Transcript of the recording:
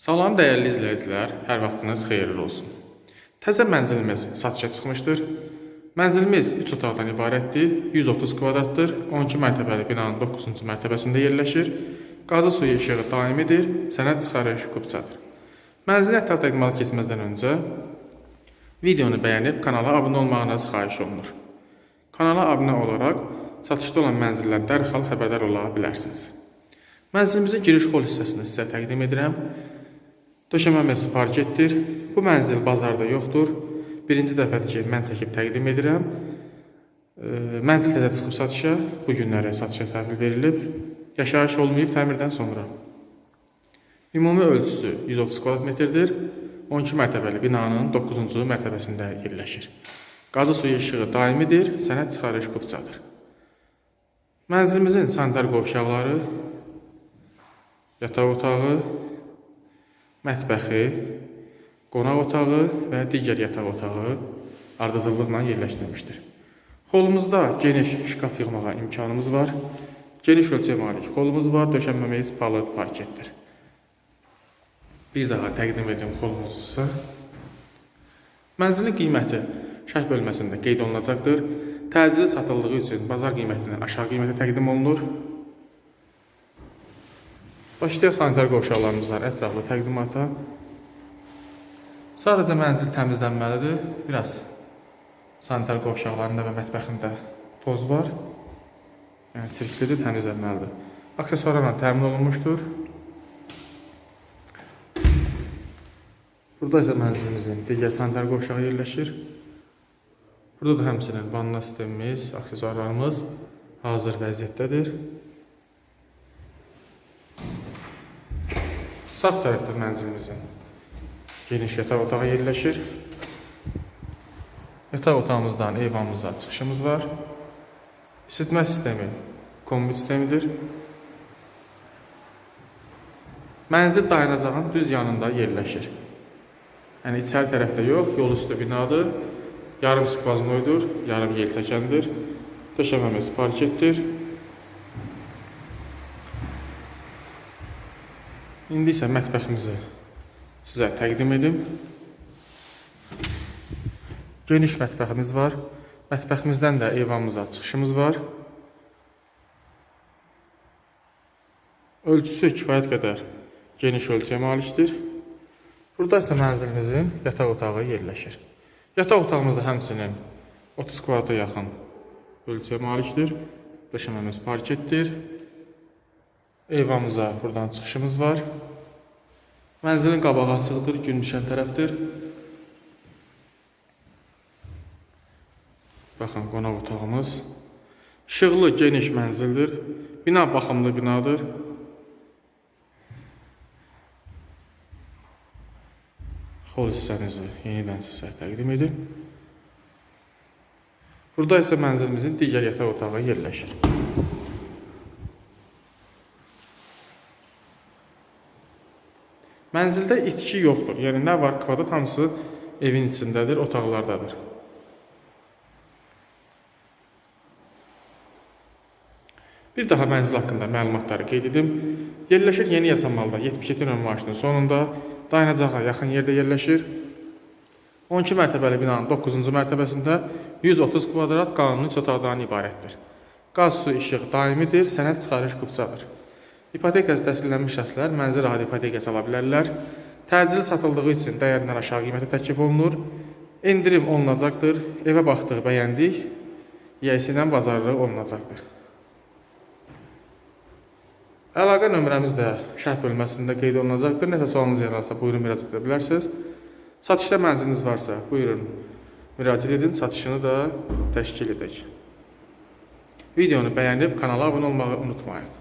Salam dəyərli izləyicilər, hər vaxtınız xeyirli olsun. Təzə mənzilimiz satışa çıxmışdır. Mənzilimiz 3 otaqdan ibarətdir, 130 kvadratdır, 12 mərtəbəli binanın 9-cu mərtəbəsində yerləşir. Qazı suyu işığı daimidir, sənəd çıxarış kupçadır. Mənzilin ətraf təqdimatı keçməzdən öncə videonu bəyənib kanala abunə olmağınız xahiş olunur. Kanala abunə olaraq satışda olan mənzillərdən dərhal xəbərdar ola bilərsiniz. Mənzilimizin giriş hol hissəsini sizə təqdim edirəm. Döşəməmiz parketdir. Bu mənzil bazarda yoxdur. Birinci dəfədir ki, mən çəkib təqdim edirəm. E, Mənzil təzə çıxıb satışa, bu günlərə satışa təhvil verilib. Yaşayış olmayıb təmirdən sonra. Ümumi ölçüsü 130 kvadrat metrdir. 12 mərtəbəli binanın 9-cu mərtəbəsində yerləşir. Qazı suyu işığı daimidir, sənəd çıxarış kupçadır. Mənzilimizin sanitar qovşaqları, yataq otağı, mətbəxi, qonaq otağı və digər yataq otağı ardıcıllıqla yerləşdirilmişdir. Xolumuzda geniş şkaf yığmağa imkanımız var. Geniş ölçüyə malik xolumuz var, döşənməmiz palıd parketdir. Bir daha təqdim edim xolumuzu sizə. Mənzilin qiyməti şərh bölməsində qeyd olunacaqdır. Təcili satıldığı üçün bazar qiymətindən aşağı qiymətə təqdim olunur. Başlayaq sanitar qovşaqlarımızdan ətraflı təqdimata. Sadəcə mənzil təmizlənməlidir. Biraz sanitar qovşaqlarında və mətbəxində toz var. Yəni çirklidir, təmizlənməlidir. Aksesuarlarla təmin olunmuşdur. Burada isə mənzilimizin digər sanitar qovşağı yerləşir. Burada da həmçinin vanna sistemimiz, aksesuarlarımız hazır vəziyyətdədir. Sağ tərəfdə mənzilimizin geniş yataq otağı yerləşir. Yataq otağımızdan eyvanımıza çıxışımız var. İsitmə sistemi kombi sistemidir. Mənzil dayanacağın düz yanında yerləşir. Yəni içəri tərəfdə yox, yol üstü binadır. Yarım skvaznoydur, yarım yelçəkəndir. Döşəməmiz parketdir. İndi isə mətbəximizi sizə təqdim edim. Geniş mətbəximiz var. Mətbəximizdən də eyvanımıza çıxışımız var. Ölçüsü kifayət qədər geniş ölçüyə malikdir. Burada isə mənzilimizin yataq otağı yerləşir. Yataq otağımızda həmçinin 30 kvadrata yaxın ölçüyə malikdir. Döşəməmiz parketdir. Eyvanımıza buradan çıxışımız var. Mənzilin qabağı açıqdır, gün düşən tərəfdir. Baxın, qonaq otağımız. İşıqlı, geniş mənzildir. Bina baxımlı binadır. Xol hissənizi yenidən sizə təqdim edim. Burada isə mənzilimizin digər yataq otağı yerləşir. Mənzildə itki yoxdur. Yəni nə var, kvadrat hamısı evin içindədir, otaqlardadır. Bir daha mənzil haqqında məlumatları qeyd edim. Yerləşir Yeni Yasamalda 77 nömrə maaşının sonunda dayanacağa yaxın yerdə yerləşir. 12 mərtəbəli binanın 9-cu mərtəbəsində 130 kvadrat qanuni üç otaqdan ibarətdir. Qaz, su, işıq daimidir, sənəd çıxarış kupçadır. İpotekası təsdiqlənmiş şəxslər mənzil adi ipotekası ala bilərlər. Təcili satıldığı üçün dəyərindən aşağı qiymətə təklif olunur. Endirim olunacaqdır. Evə baxdıq, bəyəndik. YS-dən bazarlı olunacaqdır. Əlaqə nömrəmiz də şərh bölməsində qeyd olunacaqdır. Nəsə sualınız yaransa buyurun müraciət edə bilərsiniz. Satışda mənziliniz varsa buyurun müraciət edin, satışını da təşkil edək. Videonu bəyənib kanala abunə olmağı unutmayın.